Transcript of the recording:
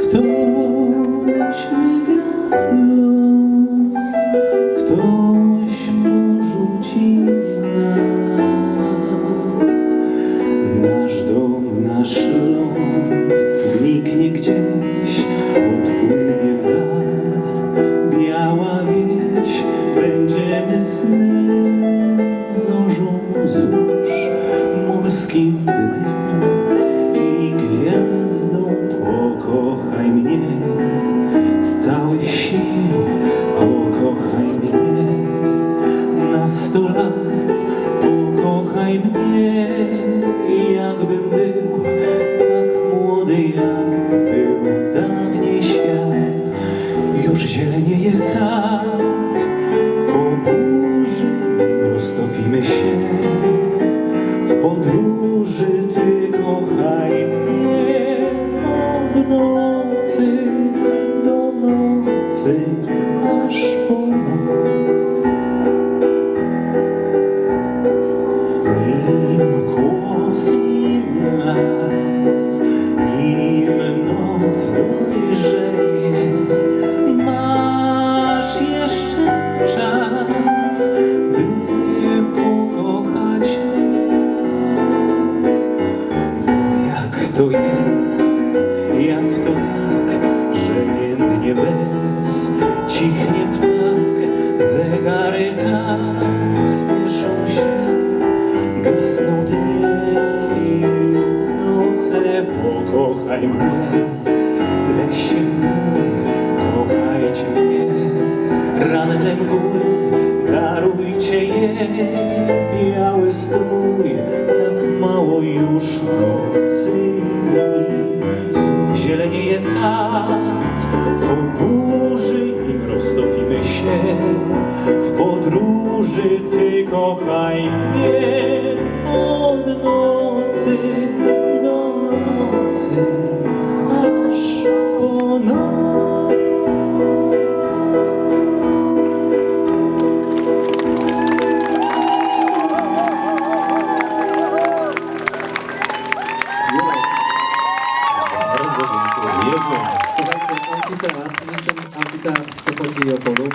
Ktoś wygra los, ktoś porzuci nas, nasz dom, nasz los. I gwiazdo pokochaj mnie. Z całych sił pokochaj mnie. Na sto lat pokochaj mnie. Jakbym był tak młody jak był dawniej świat. Już zielenieje sad Po burzy roztopimy się. To jest, jak to tak, że więdnie bez, cichnie ptak, zegary tak spieszą się, gasną dnie i noce, pokochaj mnie, biały strój, tak mało już nocy. I dni, znów zielenieje sad, po burzy nim roztopimy się, w podróży Ty kochaj mnie Rozumiem. Słuchajcie, amfiteatr, niczym amfiteatr w Sopocie i Opolu.